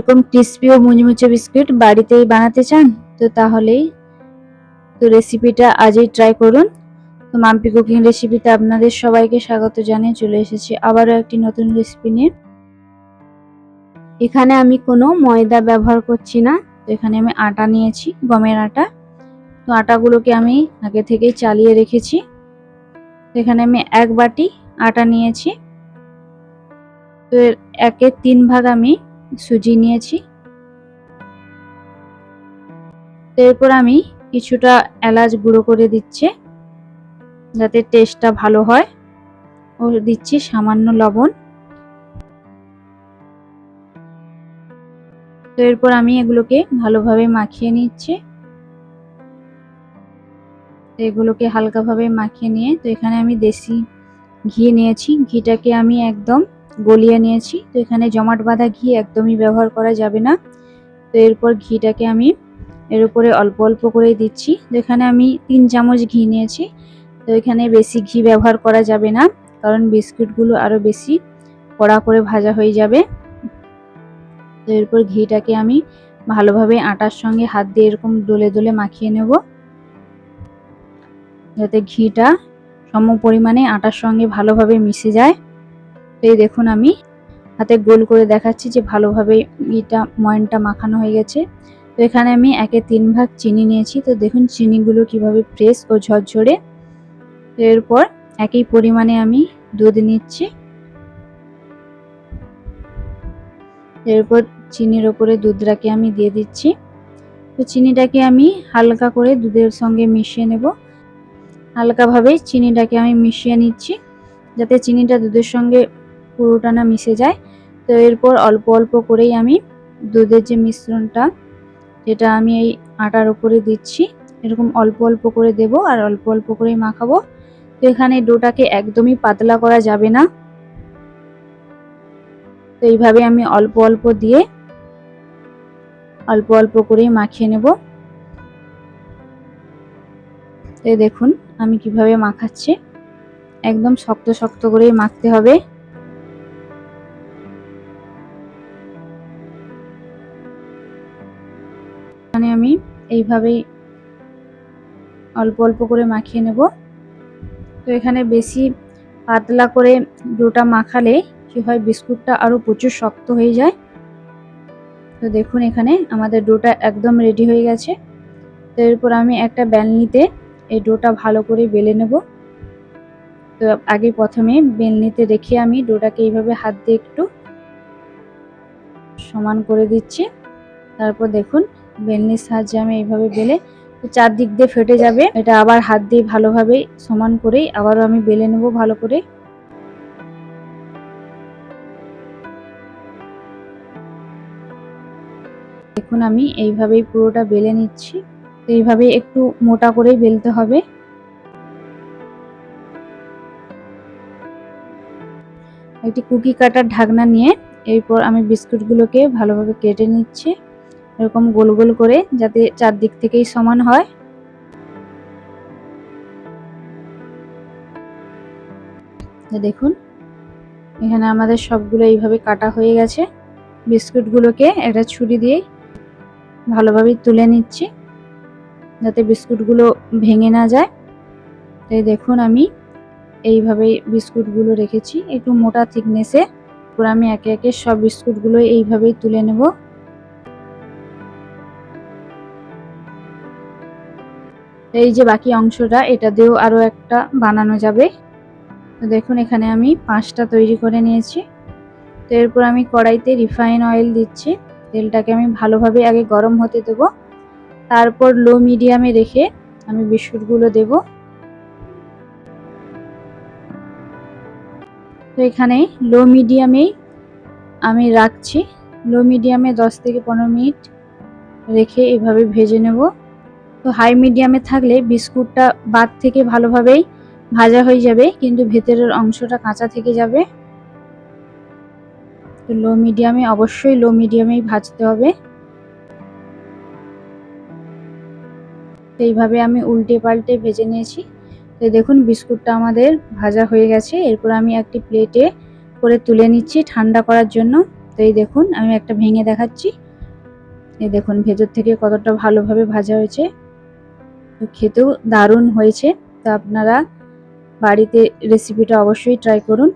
এরকম ক্রিস্পি ও মুচমুচে বিস্কুট বাড়িতেই বানাতে চান, তো তাহলেই তো রেসিপিটা আজই ট্রাই করুন। তো মাম্পি কুকিং রেসিপিতে আপনাদের সবাইকে স্বাগত জানিয়ে চলে এসেছি আবারও একটি নতুন রেসিপি নিয়ে। এখানে আমি কোনো ময়দা ব্যবহার করছি না, তো এখানে আমি আটা নিয়েছি, গমের আটা। তো আটাগুলোকে আমি আগে থেকেই চালিয়ে রেখেছি। তো এখানে আমি এক বাটি আটা নিয়েছি। তো এর একের তিন ভাগ আমি সুজি নিয়েছি। এরপর আমি কিছুটা এলাচ গুঁড়ো করে দিচ্ছি, যাতে টেস্টটা ভালো হয়। ও দিচ্ছি সামান্য লবণ। তো এরপর আমি এগুলোকে ভালোভাবে মাখিয়ে নিচ্ছি। তো এগুলোকে হালকাভাবে মাখিয়ে নিয়ে, তো এখানে আমি দেশি ঘি নিয়েছি। ঘিটাকে আমি একদম গলিয়ে নিয়েছি। তো এখানে জমাট বাঁধা ঘি একদমই ব্যবহার করা যাবে না। তো এরপর ঘিটাকে আমি এর উপরে অল্প অল্প করে দিচ্ছি। তো এখানে আমি তিন চামচ ঘি নিয়েছি। তো এখানে বেশি ঘি ব্যবহার করা যাবে না, কারণ বিস্কুটগুলো আরও বেশি কড়া করে ভাজা হয়ে যাবে। তো এরপর ঘিটাকে আমি ভালোভাবে আটার সঙ্গে হাত দিয়ে এরকম দোলে দোলে মাখিয়ে নেব। যাতে ঘিটা সম পরিমাণে আটার সঙ্গে ভালোভাবে মিশে যায়। এই দেখুন আমি হাতে গোল করে দেখাচ্ছি যে ভালোভাবে ঘিটা ময়নটা মাখানো হয়ে গেছে। তো এখানে আমি একে তিন ভাগ চিনি নিয়েছি। তো দেখুন চিনিগুলো কীভাবে ফ্রেশ ও ঝরঝরে। এরপর একই পরিমাণে আমি দুধ নিচ্ছি। এরপর চিনির ওপরে দুধটাকে আমি দিয়ে দিচ্ছি। তো চিনিটাকে আমি হালকা করে দুধের সঙ্গে মিশিয়ে নেব। হালকাভাবে চিনিটাকে আমি মিশিয়ে নিচ্ছি। যাতে চিনিটা দুধের সঙ্গে পুরোটা না মিশে যায়। তো এরপর অল্প অল্প করেই আমি দুধের যে মিশ্রণটা, যেটা আমি এই আটার উপরে দিচ্ছি, এরকম অল্প অল্প করে দেব আর অল্প অল্প করেই মাখাবো। তো এখানে ডোটাকে একদমই পাতলা করা যাবে না। তো এইভাবে আমি অল্প অল্প দিয়ে অল্প অল্প করেই মাখিয়ে নেব। এই দেখুন আমি কীভাবে মাখাচ্ছি। একদম শক্ত শক্ত করেই মাখতে হবে। এখানে আমি এইভাবেই অল্প অল্প করে মাখিয়ে নেব। তো এখানে বেশি পাতলা করে ডোটা মাখালে কি হয়, বিস্কুটটা আরও প্রচুর শক্ত হয়ে যায়। তো দেখুন এখানে আমাদের ডোটা একদম রেডি হয়ে গেছে। তো এরপর আমি একটা বেলনিতে এই ডোটা ভালো করে বেলে নেব। তো আগে প্রথমে বেলনিতে রেখে আমি ডোটাকে এইভাবে হাত দিয়ে একটু সমান করে দিচ্ছি। তারপর দেখুন বেলনির সাহায্যে আমি এইভাবে বেলে চারদিক দিয়ে ফেটে যাবে। এটা আবার হাত দিয়ে ভালোভাবে সমান করেই আবারও আমি বেলে নেব ভালো করে। দেখুন আমি এইভাবেই পুরোটা বেলে নিচ্ছি। তো এইভাবে একটু মোটা করেই বেলতে হবে। একটি কুকি কাটার ঢাকনা নিয়ে এরপর আমি বিস্কুটগুলোকে ভালোভাবে কেটে নিচ্ছি। এরকম গোল গোল করে যাতে চারদিক থেকেই সমান হয়। দেখুন, এখানে আমাদের সবগুলো এইভাবে কাটা হয়ে গেছে। বিস্কুটগুলোকে একটা ছুরি দিয়ে ভালোভাবে তুলে নিচ্ছি, যাতে বিস্কুটগুলো ভেঙে না যায়। তাই দেখুন, আমি এইভাবে বিস্কুটগুলো রেখেছি। একটু মোটা থিকনেসে পুরো আমি একে একে সব বিস্কুটগুলো এইভাবেই তুলে নেব। এই যে বাকি অংশটা, এটা দিয়েও আরও একটা বানানো যাবে। তো দেখুন, এখানে আমি পাঁচটা তৈরি করে নিয়েছি। তো এরপর আমি কড়াইতে রিফাইন অয়েল দিচ্ছি। তেলটাকে আমি ভালোভাবে আগে গরম হতে দেব। তারপর লো মিডিয়ামে রেখে আমি বিস্কুটগুলো দেব। তো এখানে লো মিডিয়ামেই আমি রাখছি। লো মিডিয়ামে দশ থেকে পনেরো মিনিট রেখে এভাবে ভেজে নেব। তো হাই মিডিয়ামে থাকলে বিস্কুটটা বাদ থেকে ভালোভাবেই ভাজা হয়ে যাবে, কিন্তু ভেতরের অংশটা কাঁচা থেকে যাবে। তো লো মিডিয়ামে অবশ্যই লো মিডিয়ামেই ভাজতে হবে। এইভাবে আমি উল্টে পাল্টে ভেজে নিয়েছি। তো দেখুন বিস্কুটটা আমাদের ভাজা হয়ে গেছে। এরপর আমি একটি প্লেটে করে তুলে নিচ্ছি ঠান্ডা করার জন্য। তো এই দেখুন আমি একটা ভেঙে দেখাচ্ছি। এই দেখুন ভেতর থেকে কতটা ভালোভাবে ভাজা হয়েছে। খেতেও দারুণ হয়েছে। তা আপনারা বাড়িতে রেসিপিটা অবশ্যই ট্রাই করুন।